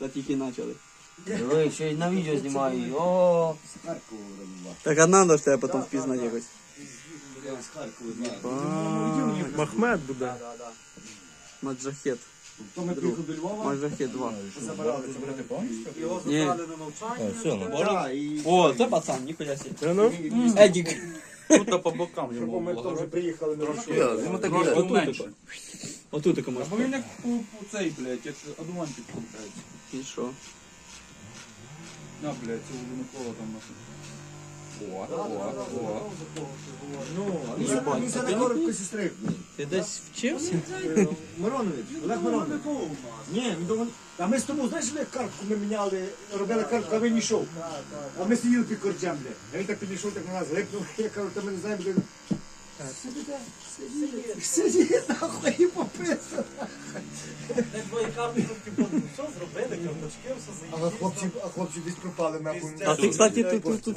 Та тільки почали. Диви, ще й на відео знімаю. О, З Харкова родила. Так а надо ж тебе потім впізнати якось. Я з Харкова знаю. Махмед буде. Маджахет. То ми приїхали до Львова. Маджахет 2. Забирали забрати повністю. Ні. Так, і... О, це пацан, ніхуя сі. Та ну? Едік. Тут по бокам йому Ми було. теж приїхали на Йому так Отут менше. тако. Отут тако можеш. Бо він як по по цей, блядь, як одуванчик купляється. І що? На, блядь, це вже там нахуй. О, о, о. Ну, а він це на коротко сестри. Ти десь вчився? Миронович, Олег Миронович. Ні, він думав, а ми з тобою, знаєш, як картку ми міняли, робили картку, а він йшов. А ми сиділи під корчем, бля. А він так підійшов, так на нас глипнув. Я кажу, та ми не знаємо, де. Сидите, сидіть, Але хлопці, а хлопці десь пропали, нахуй. А ти, кстати, тут